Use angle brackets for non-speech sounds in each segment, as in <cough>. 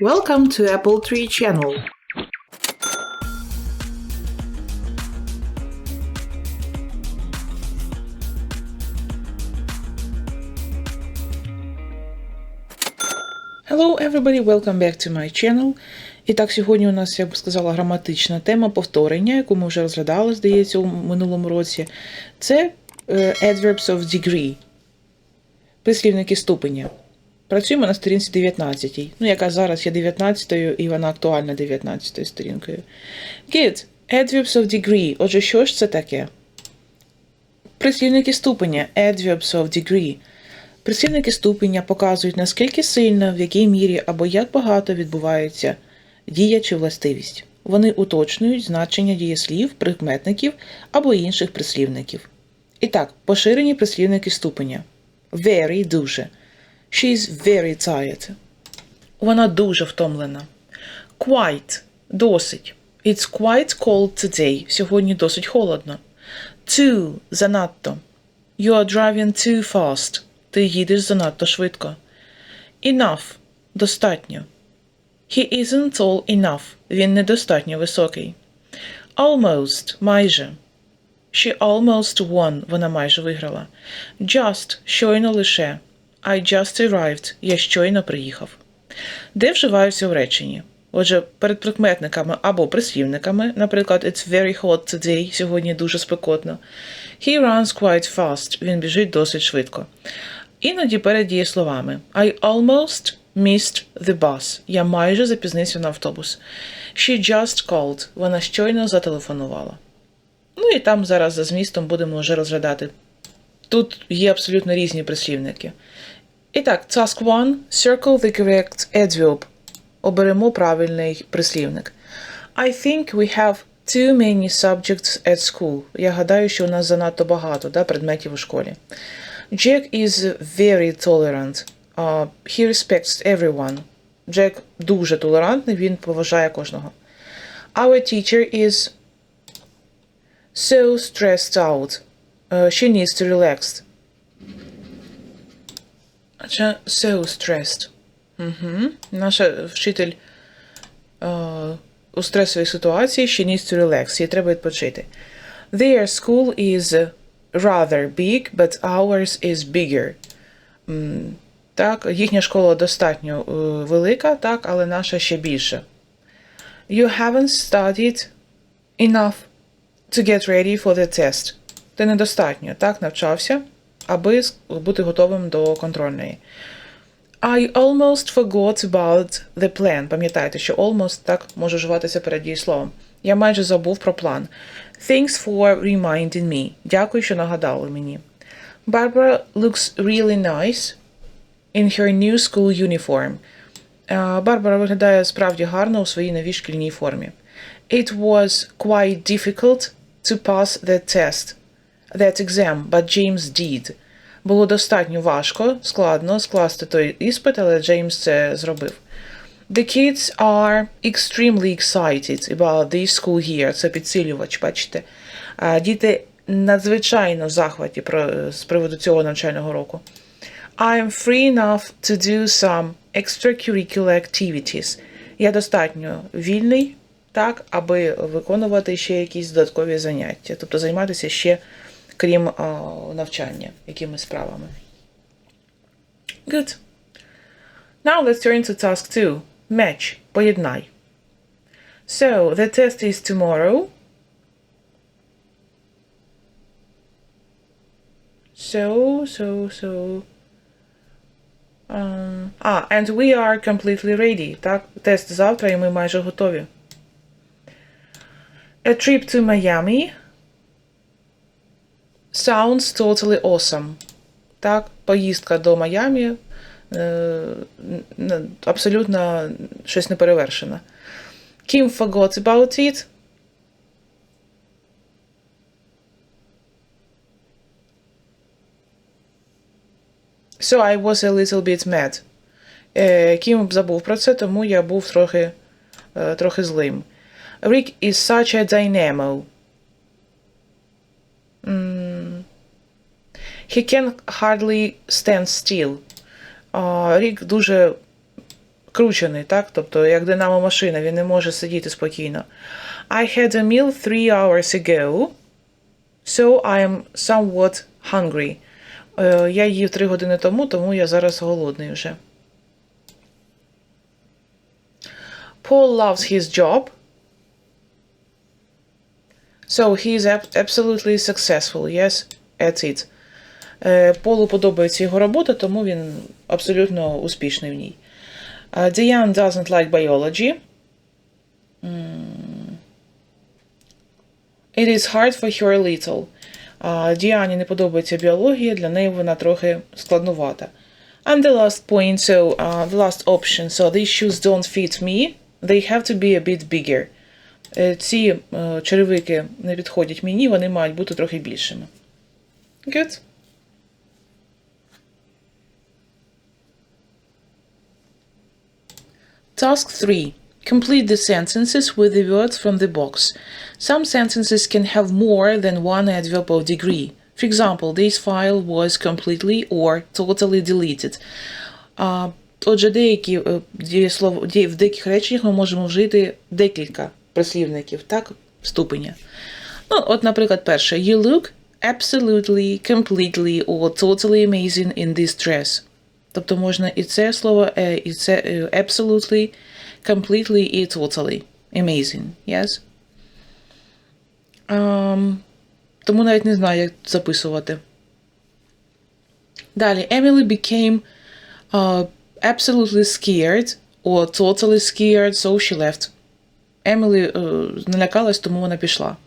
Welcome to Apple Tree Channel. Hello everybody, welcome back to my channel. І так, сьогодні у нас, я б сказала, граматична тема повторення, яку ми вже розглядали, здається, у минулому році. Це е, adverbs of degree, прислівники ступеня. Працюємо на сторінці 19, ну, яка зараз є 19 і вона актуальна 19 сторінкою. Good. Adverbs of degree. Отже, що ж це таке? Прислівники ступеня. Adverbs of degree. Прислівники ступеня показують, наскільки сильно, в якій мірі або як багато відбувається дія чи властивість. Вони уточнюють значення дієслів, прикметників або інших прислівників. І так, поширені прислівники ступеня. Very – дуже. She is very tired. Вона дуже втомлена. Quite – досить. It's quite cold today. Сьогодні досить холодно. Too – занадто. You are driving too fast. Ти їдеш занадто швидко. Enough – достатньо. He isn't tall enough. Він недостатньо високий. Almost – майже. She almost won. Вона майже виграла. Just – щойно лише. I just arrived. Я щойно приїхав. Де вживаються в реченні? Отже, перед прикметниками або прислівниками, наприклад, It's very hot today. Сьогодні дуже спекотно. He runs quite fast. Він біжить досить швидко. Іноді перед дієсловами. I almost missed the bus. Я майже запізнився на автобус. She just called. Вона щойно зателефонувала. Ну і там зараз за змістом будемо вже розглядати. Тут є абсолютно різні прислівники. І так, task 1. Circle the correct adverb. Оберемо правильний прислівник. I think we have too many subjects at school. Я гадаю, що у нас занадто багато да, предметів у школі. Jack is very tolerant. Uh, he respects everyone. Джек дуже толерантний, він поважає кожного. Our teacher is so stressed out. Uh, she needs to relax. So stressed. Угу. Наша вчитель uh, у стресовій ситуації she needs to relax. Їй треба відпочити. Their school is rather big, but ours is bigger. Так, їхня школа достатньо е, велика, так, але наша ще більша. You haven't studied enough to get ready for the test. Ти недостатньо так навчався, аби бути готовим до контрольної. I almost forgot about the plan. Пам'ятайте, що almost так може вживатися перед дієсловом. Я майже забув про план. Thanks for reminding me. Дякую, що нагадали мені. Barbara looks really nice in her new school uniform. Барбара виглядає справді гарно у своїй новій шкільній формі. It was quite difficult to pass that test, that exam, but James did. Було достатньо важко, складно скласти той іспит, але Джеймс це зробив. The kids are extremely excited about this school year. Це підсилювач, бачите. Діти надзвичайно в захваті з приводу цього навчального року. I am free enough to do some extracurricular activities. Я достатньо вільний, так, аби виконувати ще якісь додаткові заняття, тобто займатися ще, крім а, навчання, якимись справами. Good. Now let's turn to task 2. Match. Поєднай. So, the test is tomorrow. So, so, so. Um, а, and we are completely ready. Так, тест завтра і ми майже готові. A trip to Miami Sounds totally awesome. Так, поїздка до Майамі е, абсолютно щось неперевершене. Kim forgot about it. So I was a little bit mad. Е, Кім забув про це, тому я був трохи, е, трохи злим. Rick is such a dynamo. He can hardly stand still. Рік дуже скручений, так? Тобто, як динамо машина, він не може сидіти спокійно. I had a meal three hours ago, so I am somewhat hungry. Е, Я їв три години тому, тому я зараз голодний вже. Paul loves his job. So he is absolutely successful. Yes, at it. Е, Полу подобається його робота, тому він абсолютно успішний в ній. Diane doesn't like biology. It is hard for her a little. Діані не подобається біологія, для неї вона трохи складнувата. And the last point, so uh, the last option, so these shoes don't fit me. They have to be a bit bigger. Е, Ці е, черевики не підходять мені, вони мають бути трохи більшими. Good. Task 3. Complete the sentences with the words from the box. Some sentences can have more than one adverb of degree. For example, this file was completely or totally deleted. А, отже, деякі е, дієслов, ді- в деяких реченнях ми можемо вжити декілька прислівників, так, ступеня. Ну, от, наприклад, перше. You look absolutely, completely or totally amazing in this dress. Тобто можна і це слово, е, і це е, absolutely, completely і totally. Amazing. Yes? Um, тому навіть не знаю, як записувати. Далі. Emily became uh, absolutely scared or totally scared, so she left. Емілі е, налякалась, тому вона пішла.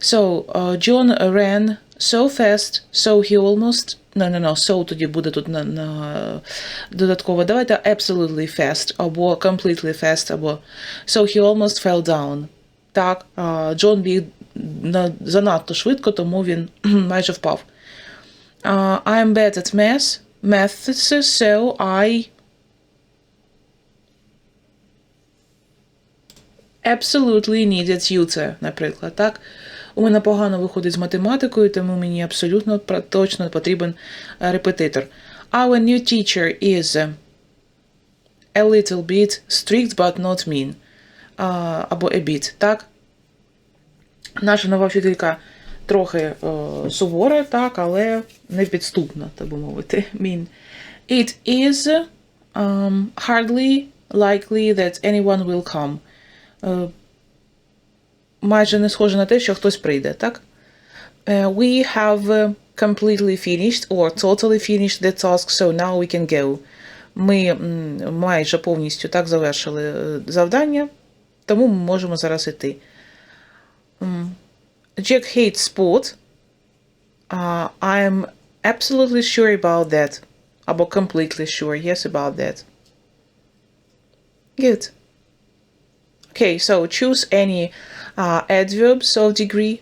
So, uh, John ran so fast, so he almost. No, no, so тоді буде тут на, додатково. Давайте absolutely fast, або completely fast, або so he almost fell down. Так, uh, Джон на, занадто швидко, тому він майже впав. Uh, bad at math, maths, so I absolutely need a tutor, наприклад, так? У мене погано виходить з математикою, тому мені абсолютно точно потрібен е, репетитор. Our new teacher is е, a little bit strict, but not mean. А, або a bit, так? Наша нова вчителька трохи е, сувора, так, але не підступна, так би мовити. <laughs> Mean. It is um, hardly likely that anyone will come. Е, майже не схоже на те, що хтось прийде, так? Е, We have uh, completely finished or totally finished the task, so now we can go. Ми м, майже повністю так завершили е, завдання, тому ми можемо зараз іти. М, Jack hates sport. Uh, I'm absolutely sure about that. Або completely sure, yes, about that. Good. Okay, so choose any uh, adverbs of degree.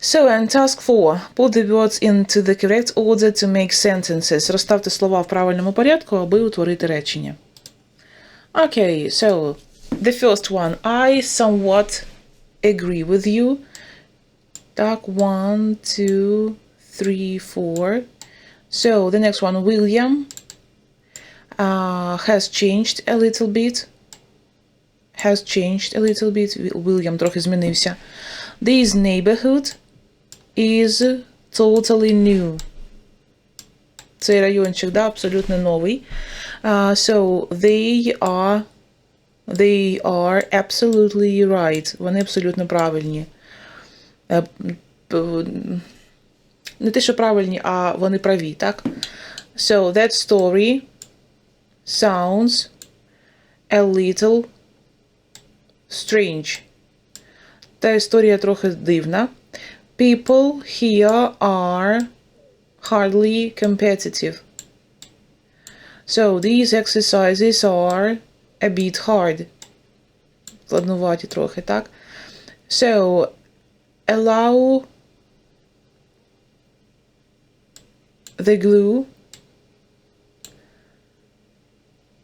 So, and task four. Put the words into the correct order to make sentences. Розставте слова в правильному порядку, аби утворити речення. Okay, so the first one. I somewhat agree with you. Так, one, two, three, four. So, the next one, William uh, has changed a little bit has changed a little bit. William трохи змінився. This neighborhood is totally new. Цей райончик, да, абсолютно новий. Uh, so they are they are absolutely right. Вони абсолютно правильні. Е, п- Не те, що правильні, а вони праві, так? So that story sounds a little strange. Та історія трохи дивна. People here are hardly competitive. So these exercises are a bit hard. Складнуваті трохи, так? So allow the glue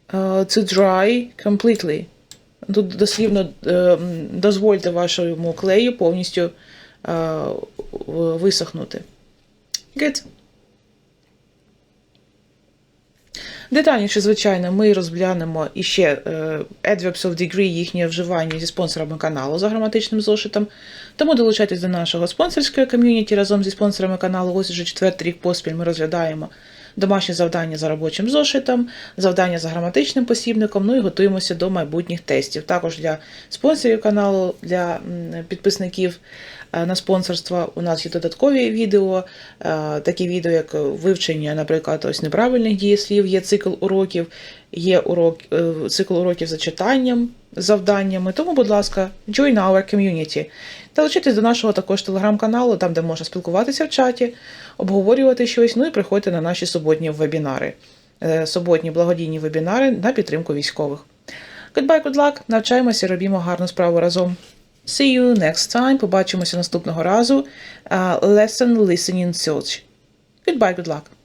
uh, to dry completely. Тут дослівно е, дозвольте вашому клею повністю е, висохнути. Good. Детальніше, звичайно, ми розглянемо іще е, adverbs of degree, їхнє вживання зі спонсорами каналу за граматичним зошитом. Тому долучайтесь до нашого спонсорського ком'юніті разом зі спонсорами каналу. Ось уже четвертий рік поспіль ми розглядаємо домашні завдання за робочим зошитом, завдання за граматичним посібником, ну і готуємося до майбутніх тестів. Також для спонсорів каналу, для підписників на спонсорство у нас є додаткові відео, е, такі відео, як вивчення, наприклад, ось неправильних дієслів, є цикл уроків, є урок, е, цикл уроків за читанням, завданнями. Тому, будь ласка, join our community. Долучайтесь до нашого також телеграм-каналу, там, де можна спілкуватися в чаті, обговорювати щось, ну і приходьте на наші суботні вебінари. Е, Суботні благодійні вебінари на підтримку військових. Goodbye, good luck, навчаємося, робімо гарну справу разом. See you next time. Побачимося наступного разу. Uh, lesson listening search. Goodbye, good luck.